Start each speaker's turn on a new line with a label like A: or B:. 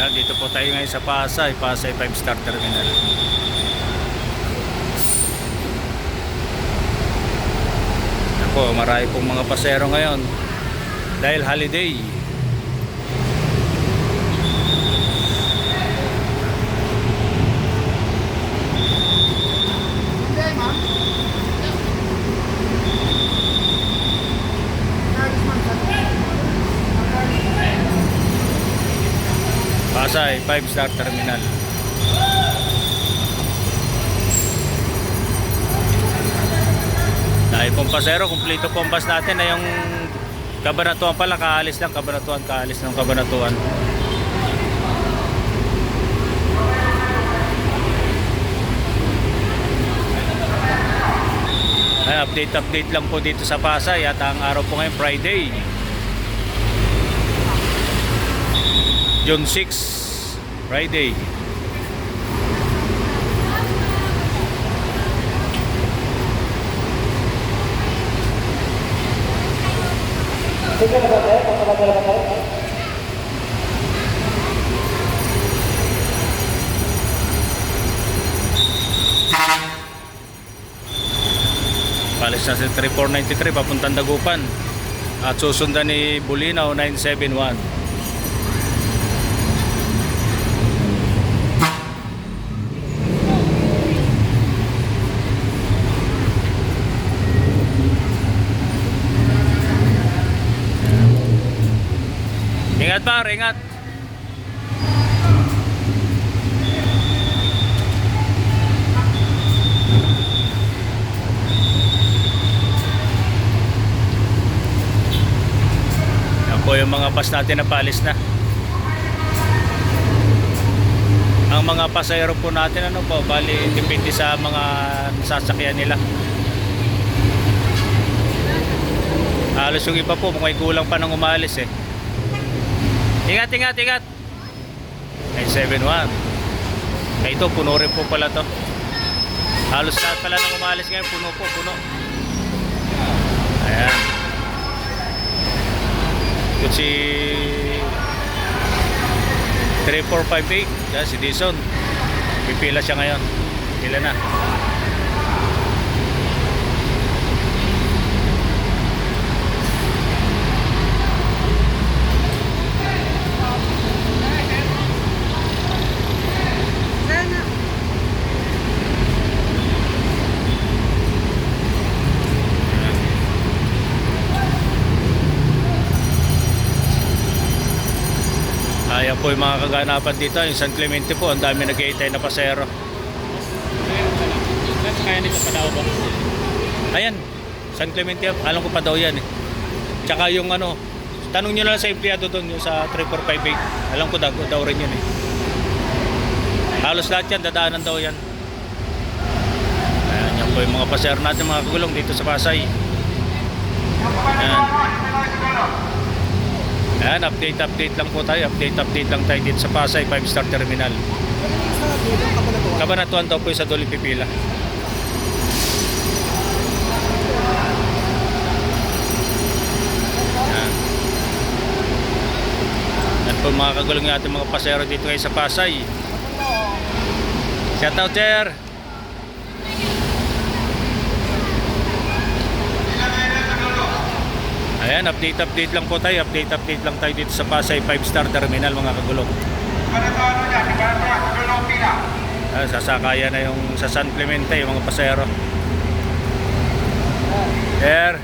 A: Yan, dito po tayo ngayon sa Pasay, Pasay 5 Star Terminal. Po, marami pong mga pasero ngayon. Dahil holiday. Pasay 5 Star Terminal. Dahil pong pasero, kumpleto po natin na yung kabanatuan pala, kaalis lang, kabanatuan, kaalis ng kabanatuan. Ay, update update lang po dito sa Pasay at ang araw po ngayon Friday. June 6, Friday. Palis na sa 3493 papuntang Dagupan. At susundan ni Bulinaw 971. Ingat par, ingat. Yan po yung mga bus natin na palis na. Ang mga pasayro po natin ano po, bali depende sa mga sasakyan nila. Halos yung iba po, may kulang pa nang umalis eh. Ingat, ingat, ingat. 971. Eh, ito, puno rin po pala to. Halos lahat pala nang umalis ngayon, puno po, puno. Ayan. Ito si 3458. Yan, si Dison. Pipila siya ngayon. Pila na. Po yung mga kaganapan dito. Yung San Clemente po, ang dami nag na pasero.
B: Kaya nito pa daw ba?
A: Ayan, San Clemente, alam ko pa daw yan eh. Tsaka yung ano, tanong nyo na lang sa empleyado doon, yung sa 3458. Alam ko daw, daw rin yun eh. Halos lahat yan, dadaanan daw yan. Ayan, yan po yung mga pasero natin, mga kagulong dito sa Pasay. Ayan. Ayan, update, update lang po tayo. Update, update lang tayo dito sa Pasay, 5 Star Terminal. Kabanatuan daw po sa Doli Pipila. Yan. Yan po mga kagulong yung ating mga pasero dito ngayon sa Pasay. Shout out sir! Ayan, update update lang po tayo. Update update lang tayo dito sa Pasay 5 Star Terminal mga kagulong. Ah, sasakaya na yung sa San Clemente yung mga pasero. Sir,